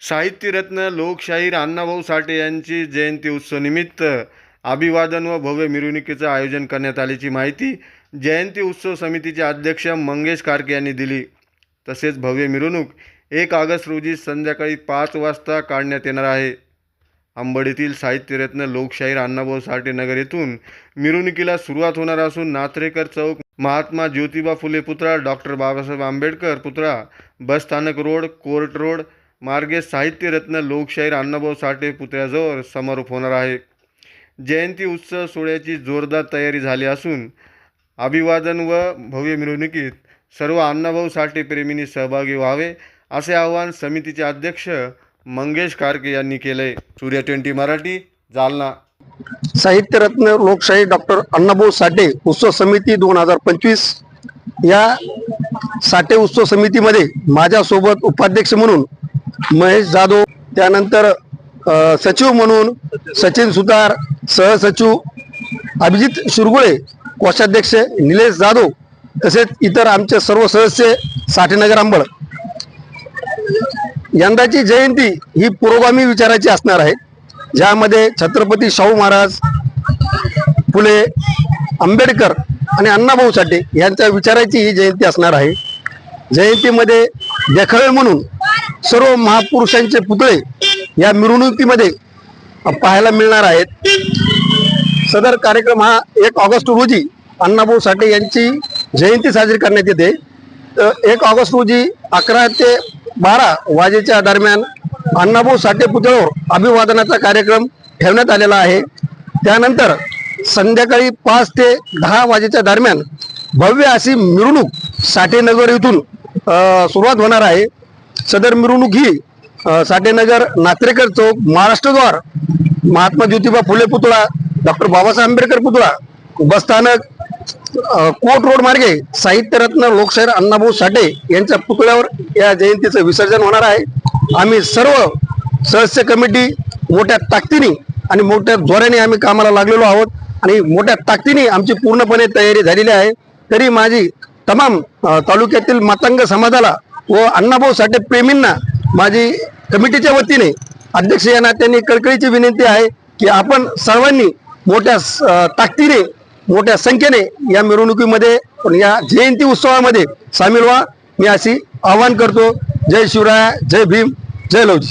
साहित्यरत्न लोकशाहीर अण्णाभाऊ साठे यांची जयंती उत्सवनिमित्त अभिवादन व भव्य मिरवणुकीचं आयोजन करण्यात आल्याची माहिती जयंती उत्सव समितीचे अध्यक्ष मंगेश कारके यांनी दिली. तसेच भव्य मिरवणूक एक ऑगस्ट रोजी संध्याकाळी पाच वाजता काढण्यात येणार आहे. अंबडीतील साहित्यरत्न लोकशाहीर अण्णाभाऊ साठे नगर येथून मिरवणुकीला सुरुवात होणार असून नात्रेकर चौक महात्मा ज्योतिबा फुले पुतळा डॉक्टर बाबासाहेब आंबेडकर पुतळा बसस्थानक रोड कोर्ट रोड मार्गे साहित्यरत्न लोकशाहीर अण्णाभाऊ साठे पुतळ्याजवळ समारोप होणार आहे. जयंती उत्सव सोहळ्याची जोरदार तयारी झाली असून अभिवादन व भव्य मिरवणुकीत सर्व अण्णाभाऊ साठे प्रेमींनी सहभागी व्हावे असे आवाहन समितीचे अध्यक्ष मंगेश कारके यांनी केले. सूर्य ट्वेंटी मराठी जालना. साहित्यरत्न लोकशाही डॉक्टर अण्णाभाऊ साठे उत्सव समिती दोन हजार पंचवीस या साठे उत्सव समितीमध्ये माझ्यासोबत उपाध्यक्ष म्हणून महेश जाधव त्यानंतर सचिव म्हणून सचिन सुतार सहसचिव अभिजित शिरगुळे कोषाध्यक्ष निलेश जाधव तसेच इतर आमचे सर्व सदस्य साठेनगर अंबळ यंदाची जयंती ही पुरोगामी विचाराची असणार आहे ज्यामध्ये छत्रपती शाहू महाराज फुले आंबेडकर आणि अण्णाभाऊ साठे यांच्या विचाराची ही जयंती असणार आहे. जयंतीमध्ये देखळे म्हणून सर्व महापुरुषांचे पुतळे या मिरवणुकीमध्ये पाहायला मिळणार आहेत. सदर कार्यक्रम हा एक ऑगस्ट रोजी अण्णाभाऊ साठे यांची जयंती साजरी करण्यात येते. एक ऑगस्ट रोजी अकरा ते बारा वाजेच्या दरम्यान अण्णाभाऊ साठे पुतळ्यावर अभिवादनाचा कार्यक्रम ठेवण्यात आलेला आहे. त्यानंतर संध्याकाळी पाच ते दहा वाजेच्या दरम्यान भव्य अशी मिरवणूक साठेनगर येथून सुरुवात होणार आहे. सदर मिरवणूक ही साठेनगर नात्रेकर चौक महाराष्ट्रद्वार महात्मा ज्योतिबा फुले पुतळा डॉक्टर बाबासाहेब आंबेडकर पुतळा बसस्थानक कोट रोड मार्गे साहित्यरत्न लोकशाहीर अण्णाभाऊ साठे यांच्या पुतळ्यावर या जयंतीचं विसर्जन होणार आहे. आम्ही सर्व सदस्य कमिटी मोठ्या ताकदीने आणि मोठ्या जोराने आम्ही कामाला लागलेलो आहोत आणि मोठ्या ताकदीने आमची पूर्णपणे तयारी झालेली आहे. तरी माझी तमाम तालुक्यातील मातंग समाजाला व अण्णाभाऊ साठे प्रेमींना माझी कमिटीच्या वतीने अध्यक्ष या नात्याने कळकळीची विनंती आहे की आपण सर्वांनी मोठ्या ताकदीने मोठ्या संख्येने या मिरवणुकीमध्ये या जयंती उत्सवामध्ये सामील व्हा. मी अशी आवाहन करतो. जय शिवराय जय भीम जय लवजी